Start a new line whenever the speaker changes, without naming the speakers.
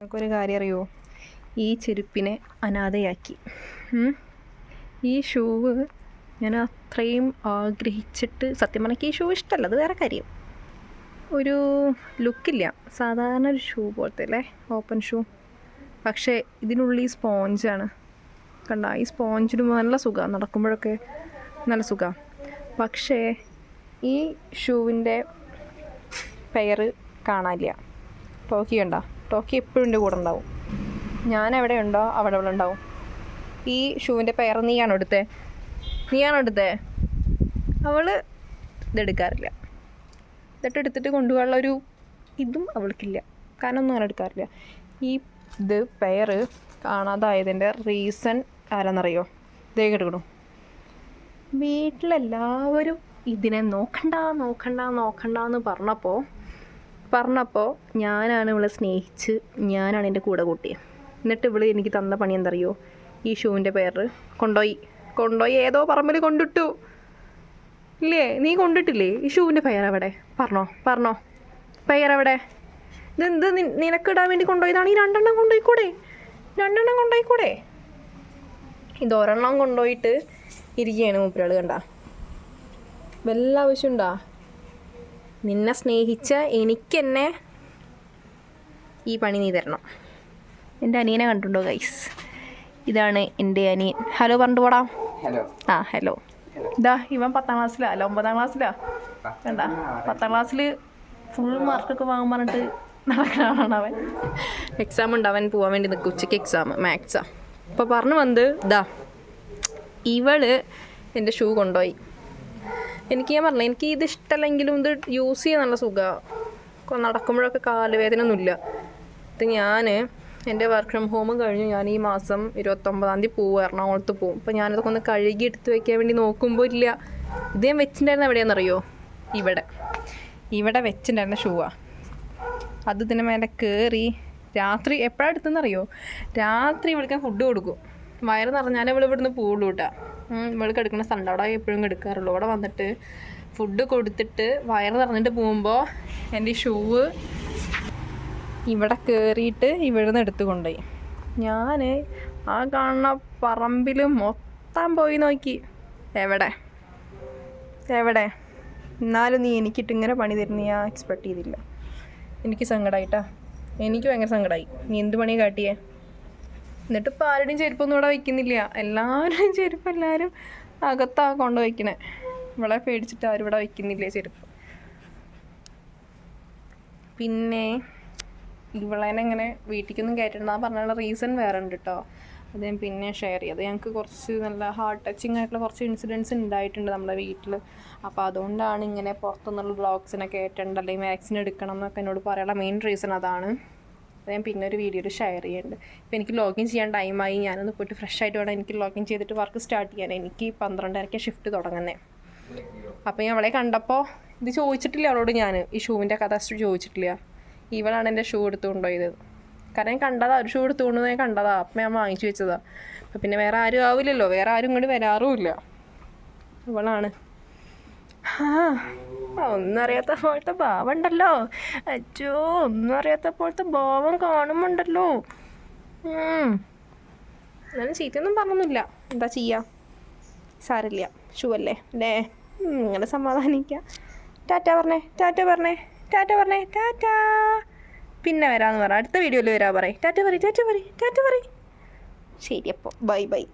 നമുക്കൊരു കാര്യം അറിയുമോ ഈ ചെരുപ്പിനെ അനാഥയാക്കി. ഈ ഷൂവ് ഞാൻ അത്രയും ആഗ്രഹിച്ചിട്ട് സത്യം പറഞ്ഞാൽ ഈ ഷൂ ഇഷ്ടമല്ല അത് വേറെ കാര്യം. ഒരു ലുക്കില്ല സാധാരണ ഒരു ഷൂ പോലത്തെ അല്ലേ? Open shoe. പക്ഷേ ഇതിനുള്ളിൽ സ്പോഞ്ചാണ് കണ്ട ഈ സ്പോഞ്ചിടുമ്പോൾ നല്ല സുഖമാണ് നടക്കുമ്പോഴൊക്കെ നല്ല സുഖമാണ് പക്ഷേ ഈ ഷൂവിന്റെ പെയർ കാണാനില്ല. പോക്കിയുണ്ടോ ടോക്കി എപ്പോഴും എന്റെ കൂടെ ഉണ്ടാവും. ഞാൻ എവിടെ ഉണ്ടോ അവിടെ അവിടെ ഉണ്ടാവും ഈ ഷൂവിന്റെ പേർ നീയാണോ എടുത്തേ? നീയാണോ എടുത്തേ? അവൾ ഇതെടുക്കാറില്ല എന്നിട്ട് എടുത്തിട്ട് കൊണ്ടുപോകാനുള്ള ഒരു ഇതും അവൾക്കില്ല. കാരണം ഒന്നും അങ്ങനെ എടുക്കാറില്ല. ഈ ഇത് പെയർ കാണാതായതിന്റെ റീസൺ ആരാന്നറിയോ? ദേ കിടക്കണു വീട്ടിലെല്ലാവരും ഇതിനെ നോക്കണ്ട നോക്കണ്ട നോക്കണ്ട എന്ന് പറഞ്ഞപ്പോൾ പറഞ്ഞപ്പോൾ ഞാനാണ് ഇവളെ സ്നേഹിച്ച് ഞാനാണ് എന്റെ കൂടെ കൂട്ടിയത് എന്നിട്ട് ഇവൾ എനിക്ക് തന്ന പണി എന്തറിയോ? ഈ ഷൂവിന്റെ പേര്. കൊണ്ടുപോയി കൊണ്ടുപോയി ഏതോ പറമ്പിൽ കൊണ്ടിട്ടു. ഇല്ലേ? നീ കൊണ്ടിട്ടില്ലേ? ഈ ഷൂവിന്റെ പേരവിടെ. പറഞ്ഞോ പറഞ്ഞോ. പേരവിടെ. ഇതെന്ത് നിനക്കിടാൻ വേണ്ടി കൊണ്ടുപോയതാണ് ഈ രണ്ടെണ്ണം കൊണ്ടുപോയിക്കൂടെ രണ്ടെണ്ണം കൊണ്ടുപോയിക്കൂടെ ഇത് ഒരെണ്ണം കൊണ്ടുപോയിട്ട് ഇരിക്കുകയാണ് മൂപ്പരാൾ കണ്ട. വല്ല ആവശ്യമുണ്ടാ നിന്നെ സ്നേഹിച്ച എനിക്കെന്നെ ഈ പണി നീ തരണം. എന്റെ അനിയനെ കണ്ടിട്ടുണ്ടോ ഗൈസ് ഇതാണ് എന്റെ അനിയൻ. ഹലോ പറഞ്ഞു പോടാ.
ഹലോ
ആ ഹലോ ഇതാ ഇവൻ പത്താം ക്ലാസ്സിലാ അല്ല ഒമ്പതാം ക്ലാസ്സിലാ. വേണ്ട പത്താം ക്ലാസ്സിൽ ഫുൾ മാർക്കൊക്കെ വാങ്ങാൻ പറഞ്ഞിട്ട് നടക്കാനാണ് അവൻ. എക്സാം ഉണ്ട് അവൻ പോകാൻ വേണ്ടി നിൽക്കും. ഉച്ചയ്ക്ക് എക്സാം മാത്സാ അപ്പോൾ പറഞ്ഞു വന്നത് ഇതാ ഇവൾ എന്റെ ഷൂ കൊണ്ടുപോയി. എനിക്ക് ഞാൻ പറഞ്ഞു എനിക്ക് ഇത് ഇഷ്ടമല്ലെങ്കിലും ഇത് യൂസ് ചെയ്യാൻ നല്ല സുഖമാണ് നടക്കുമ്പോഴൊക്കെ കാലുവേദന ഒന്നുമില്ല ഇത് ഞാൻ എന്റെ വർക്ക് ഫ്രം ഹോം കഴിഞ്ഞു ഞാൻ ഈ മാസം ഇരുപത്തൊമ്പതാം തീയതി പോവും എറണാകുളത്ത് പോവും. അപ്പോൾ ഞാനിതൊക്കെ ഒന്ന് കഴുകി എടുത്ത് വെക്കാൻ വേണ്ടി നോക്കുമ്പോൾ ഇല്ല. ഇത് ഞാൻ വെച്ചിട്ടുണ്ടായിരുന്ന എവിടെയാണെന്നറിയോ? ഇവിടെ. ഇവിടെ വെച്ചിട്ടുണ്ടായിരുന്ന ഷൂവാ അത് ഇതിന് മേലെ കയറി രാത്രി എപ്പോഴാണ് എടുത്തെന്നറിയോ രാത്രി ഇവിടേക്ക് ഫുഡ് കൊടുക്കും. വയറ് നിറഞ്ഞാലേ ഇവിടെ ഇവിടുന്ന് പോകുള്ളൂ കേട്ടാ ഇവൾക്ക് എടുക്കുന്ന സ്ഥലം അവിടെ എപ്പോഴും എടുക്കാറുള്ളൂ അവിടെ വന്നിട്ട് ഫുഡ് കൊടുത്തിട്ട് വയറ് നിറഞ്ഞിട്ട് പോകുമ്പോൾ എന്റെ ഷൂവ് ഇവിടെ കയറിയിട്ട് ഇവിടെ നിന്ന് എടുത്തു കൊണ്ടുപോയി. ഞാൻ ആ കാണുന്ന പറമ്പിൽ മൊത്തം പോയി നോക്കി. എവിടെ? എവിടെ? എന്നാലും നീ എനിക്കിട്ട് ഇങ്ങനെ പണി തരുന്ന ഞാൻ എക്സ്പെക്ട് ചെയ്തില്ല. എനിക്ക് സങ്കടമായിട്ടാ എനിക്ക് ഭയങ്കര സങ്കടമായി നീ എന്ത് പണിയാണ് കാട്ടിയേ? എന്നിട്ട് ഇപ്പോൾ ആരുടെയും ചെരുപ്പൊന്നും ഇവിടെ വയ്ക്കുന്നില്ല എല്ലാവരുടെയും ചെരുപ്പ് എല്ലാവരും അകത്താ കൊണ്ട് വയ്ക്കണേ ഇവിടെ പേടിച്ചിട്ട് ആരും ഇവിടെ വയ്ക്കുന്നില്ല ചെരുപ്പ്. പിന്നെ ഇവളേനെ ഇങ്ങനെ വീട്ടിലേക്കൊന്നും കയറ്റണ്ടെന്ന് പറഞ്ഞുള്ള റീസൺ വേറെ ഉണ്ട് കേട്ടോ അത് ഞാൻ പിന്നെ ഷെയർ ചെയ്യും. അത് ഞങ്ങൾക്ക് കുറച്ച് നല്ല ഹാർട്ട് ടച്ചിങ് ആയിട്ടുള്ള കുറച്ച് ഇൻസിഡൻസ് ഉണ്ടായിട്ടുണ്ട് നമ്മുടെ വീട്ടിൽ അപ്പോൾ അതുകൊണ്ടാണ് ഇങ്ങനെ പുറത്തുനിന്നുള്ള ബ്ലോഗ്സിനൊക്കെ ഏറ്റേണ്ടത് അല്ലെങ്കിൽ വാക്സിൻ എടുക്കണം എന്നൊക്കെ എന്നോട് പറയാനുള്ള മെയിൻ റീസൺ അതാണ്. അത് ഞാൻ പിന്നെ ഒരു വീഡിയോ ഷെയർ ചെയ്യുന്നുണ്ട് ഇപ്പോൾ എനിക്ക് ലോഗിൻ ചെയ്യാൻ ടൈമായി ഞാനൊന്ന് പോയിട്ട് ഫ്രഷ് ആയിട്ട് വേണം എനിക്ക് ലോഗിൻ ചെയ്തിട്ട് വർക്ക് സ്റ്റാർട്ട് ചെയ്യാൻ. എനിക്ക് പന്ത്രണ്ടരയ്ക്ക് ഷിഫ്റ്റ് തുടങ്ങുന്നത് അപ്പോൾ ഞാൻ അവളെ കണ്ടപ്പോൾ ഇത് ചോദിച്ചിട്ടില്ല അവളോട് ഞാൻ ഈ ഷൂവിന്റെ കഥ ചോദിച്ചിട്ടില്ല. ഇവളാണ് എന്റെ ഷൂ എടുത്തു കൊണ്ടുപോയത് കാരണം ഞാൻ കണ്ടതാ ഒരു ഷൂ എടുത്തുകൊണ്ട് ഞാൻ കണ്ടതാ. അപ്പം ഞാൻ വാങ്ങിച്ചു വെച്ചതാ. അപ്പം പിന്നെ വേറെ ആരും ആവില്ലല്ലോ. വേറെ ആരും ഇങ്ങോട്ട് വരാറുമില്ല. ഇവളാണ്. ആ ഒന്നും അറിയാത്ത പോലത്തെ ഭാവം അച്ചോ ഒന്നറിയാത്ത പോലത്തെ ഭാവം കാണുമുണ്ടല്ലോ. എന്നാലും ചീത്തയൊന്നും പറഞ്ഞൊന്നുമില്ല. എന്താ ചെയ്യാ? സാരില്ല ഷൂ അല്ലേ? അല്ലേ? ഇങ്ങനെ സമാധാനിക്കാം. ടാറ്റ പറഞ്ഞേ ടാറ്റ പറഞ്ഞേ ടാറ്റ പറഞ്ഞേ ടാറ്റ. പിന്നെ വരാമെന്ന് പറ. അടുത്ത വീഡിയോയിൽ വരാ പറയും. ടാറ്റ പറയും ടാറ്റ പറയും ടാറ്റ പറയും. ശരി അപ്പോൾ ബൈ ബൈ.